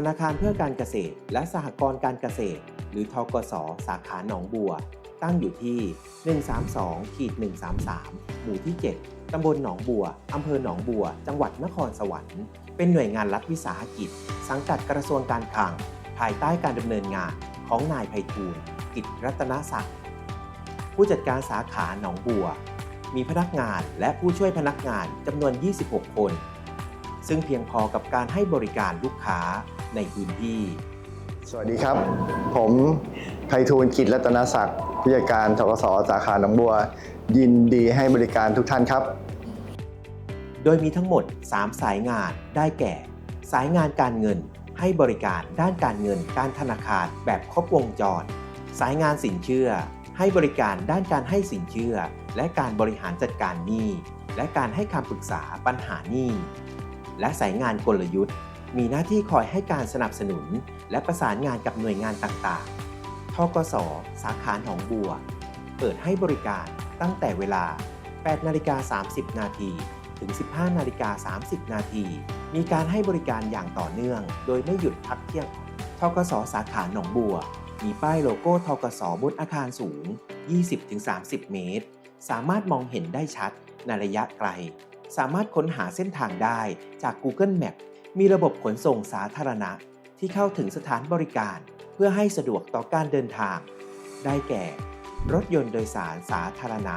ธนาคารเพื่อการเกษตร และสหกรณ์การเกษตร หรือทกส สาขาหนองบัว ตั้งอยู่ที่ 132ขีด133 หมู่ที่ 7 ตำบลหนองบัว อำเภอหนองบัว จังหวัดนครสวรรค์ เป็นหน่วยงานรัฐวิสาหกิจ สังกัดกระทรวงการคลัง ภายใต้การดำเนินงานของนายไพฑูรย์กิจรัตนศักดิ์ ผู้จัดการสาขาหนองบัว มีพนักงานและผู้ช่วยพนักงานจำนวน 26 คน ซึ่งเพียงพอกับการให้บริการลูกค้าในพื้นที่ สวัสดีครับ ผมไพฑูรย์กิจรัตนศักดิ์ผู้จัดการทกสสาขาหนองบัว ยินดีให้บริการทุกท่านครับ โดยมีทั้งหมด 3 สายงานได้แก่ สายงานการเงิน ให้บริการด้านการเงินการธนาคารแบบครบวงจร สายงานสินเชื่อ ให้บริการด้านการให้สินเชื่อ และการบริหารจัดการหนี้ และการให้คำปรึกษาปัญหาหนี้ และสายงานกลยุทธ์ มีหน้าที่คอยให้การสนับสนุน และประสานงานกับหน่วยงานต่างๆ ทกส สาขาหนองบัว เปิดให้บริการตั้งแต่เวลา 8 นาฬิกา 30 นาทีถึง 15 นาฬิกา 30 นาที มีการให้บริการอย่างต่อเนื่อง โดยไม่หยุดพักเที่ยง ทกส สาขาหนองบัว มีป้ายโลโก้ทกส บนอาคารสูง 20-30 เมตร สามารถมองเห็นได้ชัดในระยะไกล สามารถค้นหาเส้นทางได้จาก Google Map มีระบบขนส่งสาธารณะที่เข้าถึงสถานบริการ เพื่อให้สะดวกต่อการเดินทาง ได้แก่ รถยนต์โดยสารสาธารณะ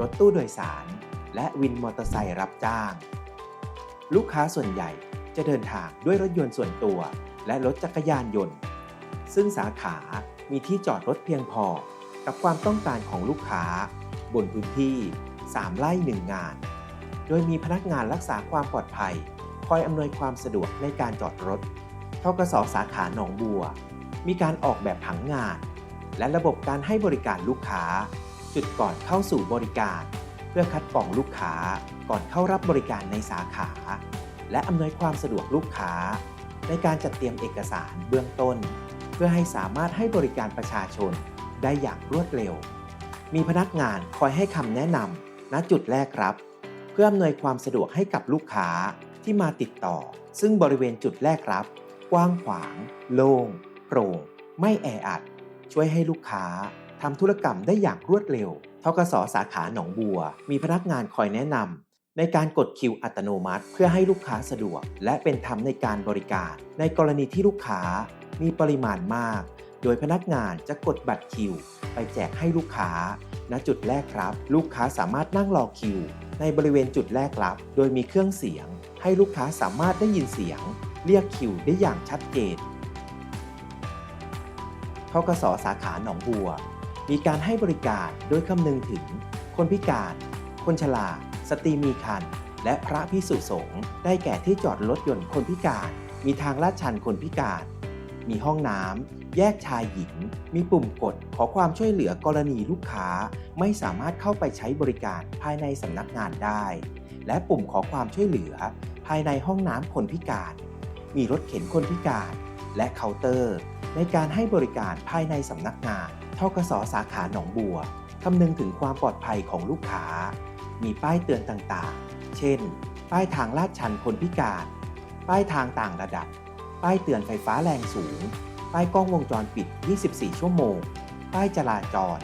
รถตู้โดยสาร และวินมอเตอร์ไซค์รับจ้าง ลูกค้าส่วนใหญ่จะเดินทางด้วยรถยนต์ส่วนตัว และรถจักรยานยนต์ ซึ่งสาขามีที่จอดรถเพียงพอ กับความต้องการของลูกค้า บนพื้นที่ 3 ไร่1งาน โดยมีพนักงานรักษาความปลอดภัย คอยอำนวยความสะดวกในการจอดรถทกสสาขาหนองบัว มีการออกแบบผังงาน และระบบการให้บริการลูกค้า จุดก่อนเข้าสู่บริการ เพื่อคัดกรองลูกค้าก่อนเข้ารับบริการในสาขา และอำนวยความสะดวกลูกค้า ในการจัดเตรียมเอกสารเบื้องต้น เพื่อให้สามารถให้บริการประชาชนได้อย่างรวดเร็ว มีพนักงานคอยให้คำแนะนำณจุดแรกรับ พื่ออำนวยความสะดวกให้กับลูกค้าที่มาติดต่อ ซึ่งบริเวณจุดแรกรับ กว้างขวาง โล่งโปร่งไม่แออัด ช่วยให้ลูกค้าทำธุรกรรมได้อย่างรวดเร็วทกสสาขาหนองบัว มีพนักงานคอยแนะนำในการกดคิวอัตโนมัติ เพื่อให้ลูกค้าสะดวก และเป็นธรรมในการบริการ ในกรณีที่ลูกค้ามีปริมาณมาก โดยพนักงานจะกดบัตรคิว ไปแจกให้ลูกค้า ณจุดแรกครับ ลูกค้าสามารถนั่งรอคิว ในบริเวณจุดแรกรับ โดยมีเครื่องเสียง ให้ลูกค้าสามารถได้ยินเสียง เรียกคิวได้อย่างชัดเจนทกสสาขาหนองบัว มีการให้บริการโดยคำนึงถึง คนพิการ คนชราสตรีมีครรภ์และพระพิสุสงฆ์ได้แก่ที่จอดรถยนต์คนพิการ มีทางลาดชันคนพิการ มีห้องน้ำ แยกชายหญิง มีปุ่มกดขอความช่วยเหลือกรณีลูกค้า ไม่สามารถเข้าไปใช้บริการภายในสำนักงานได้ และปุ่มขอความช่วยเหลือ ภายในห้องน้ำคนพิการ มีรถเข็นคนพิการ และเคาน์เตอร์ ในการให้บริการภายในสำนักงานทกสสาขาหนองบัวคำนึงถึงความปลอดภัยของลูกค้า มีป้ายเตือนต่างๆ เช่น ป้ายทางลาดชันคนพิการ ป้ายทางต่างระดับ ป้ายเตือนไฟฟ้าแรงสูง ป้ายกล้องวงจรปิด 24 ชั่วโมง ป้ายจราจร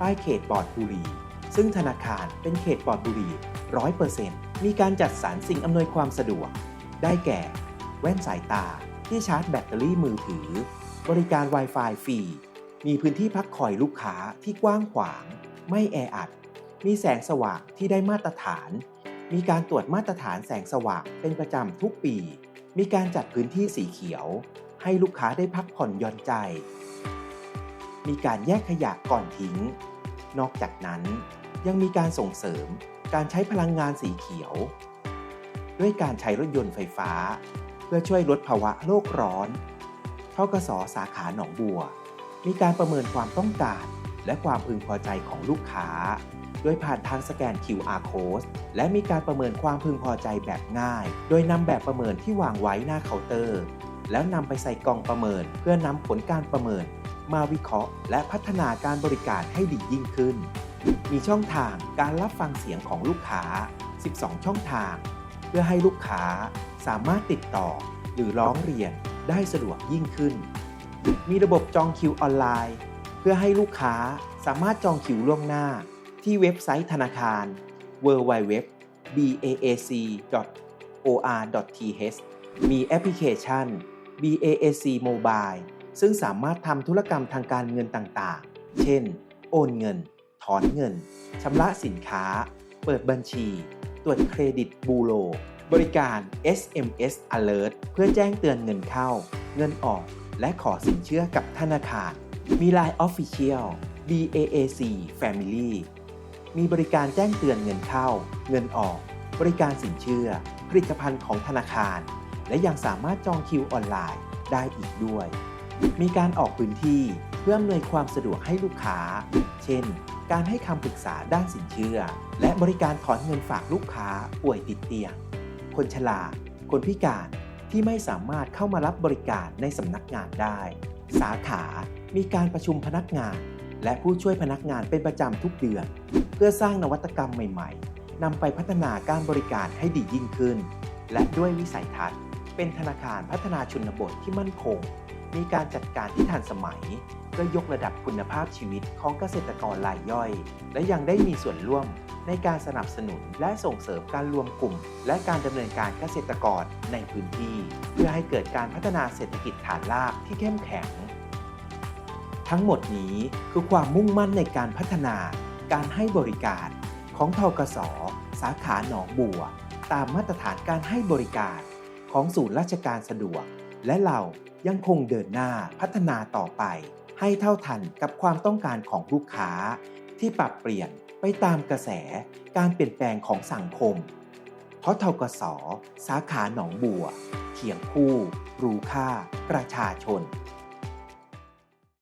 ป้ายเขตปลอดบุหรี่ ซึ่งธนาคารเป็นเขตปลอดบุหรี่ร้อยเปอร์เซ็นต์มีการจัดสรรสิ่งอำนวยความสะดวก ได้แก่ แว่นสายตาที่ชาร์จแบตเตอรี่มือถือ บริการ Wi-Fi ฟรี มีพื้นที่พักคอยลูกค้าที่กว้างขวาง ไม่แออัด มีแสงสว่างที่ได้มาตรฐาน มีการตรวจมาตรฐานแสงสว่างเป็นประจำทุกปี มีการจัดพื้นที่สีเขียว ให้ลูกค้าได้พักผ่อนหย่อนใจ มีการแยกขยะก่อนทิ้ง นอกจากนั้นยังมีการส่งเสริมการใช้พลังงานสีเขียว ด้วยการใช้รถยนต์ไฟฟ้า เพื่อช่วยลดภาวะโลกร้อนทกสสาขาหนองบัว มีการประเมินความต้องการ และความพึงพอใจของลูกค้า โดยผ่านทางสแกน QR code และมีการประเมินความพึงพอใจแบบง่าย โดยนำแบบประเมินที่วางไว้หน้าเคาน์เตอร์ แล้วนำไปใส่กล่องประเมิน เพื่อนำผลการประเมิน มาวิเคราะห์ และพัฒนาการบริการให้ดียิ่งขึ้น มีช่องทางการรับฟังเสียงของลูกค้า 12 ช่องทาง เพื่อให้ลูกค้าสามารถติดต่อ หรือร้องเรียนได้สะดวกยิ่งขึ้น มีระบบจองคิวออนไลน์ เพื่อให้ลูกค้าสามารถจองคิวล่วงหน้า ที่เว็บไซต์ธนาคาร www.baac.or.th มีแอปพลิเคชัน BAAC Mobile ซึ่งสามารถทำธุรกรรมทางการเงินต่างๆ เช่น โอนเงิน ถอนเงิน ชำระสินค้า เปิดบัญชี ตรวจเครดิตบูโร บริการ SMS Alert เพื่อแจ้งเตือนเงินเข้า เงินออก และขอสินเชื่อกับธนาคาร มี Line Official BAAC Family มีบริการแจ้งเตือนเงินเข้า เงินออก บริการสินเชื่อ ผลิตภัณฑ์ของธนาคาร และยังสามารถจองคิวออนไลน์ได้อีกด้วย มีการออกพื้นที่เพื่ออำนวยความสะดวกให้ลูกค้า เช่น การให้คำปรึกษาด้านสินเชื่อ และบริการถอนเงินฝากลูกค้าป่วยติดเตียง คนชราคนพิการที่ไม่สามารถเข้ามารับบริการในสำนักงานได้ สาขา มีการประชุมพนักงาน และผู้ช่วยพนักงานเป็นประจำทุกเดือน เพื่อสร้างนวัตกรรมใหม่ ๆนำไปพัฒนาการบริการให้ดียิ่งขึ้น และด้วยวิสัยทัศน์ เป็นธนาคารพัฒนาชนบทที่มั่นคง มีการจัดการที่ทันสมัย เพื่อยกระดับคุณภาพชีวิตของเกษตรกรรายย่อย และยังได้มีส่วนร่วมในการสนับสนุนและส่งเสริมการรวมกลุ่ม และการดำเนินการเกษตรกรในพื้นที่ เพื่อให้เกิดการพัฒนาเศรษฐกิจฐานรากที่เข้มแข็ง ทั้งหมดนี้คือความมุ่งมั่นในการพัฒนา การให้บริการ ของทกส สาขาหนองบัว ตามมาตรฐานการให้บริการ ของศูนย์ราชการสะดวก และเรายังคงเดินหน้าพัฒนาต่อไป ให้เท่าทันกับความต้องการของลูกค้า ที่ปรับเปลี่ยนไปตามกระแสการเปลี่ยนแปลงของสังคม เพราะทกสสาขาหนองบัวเคียงคู่ รู้ค่า ประชาชน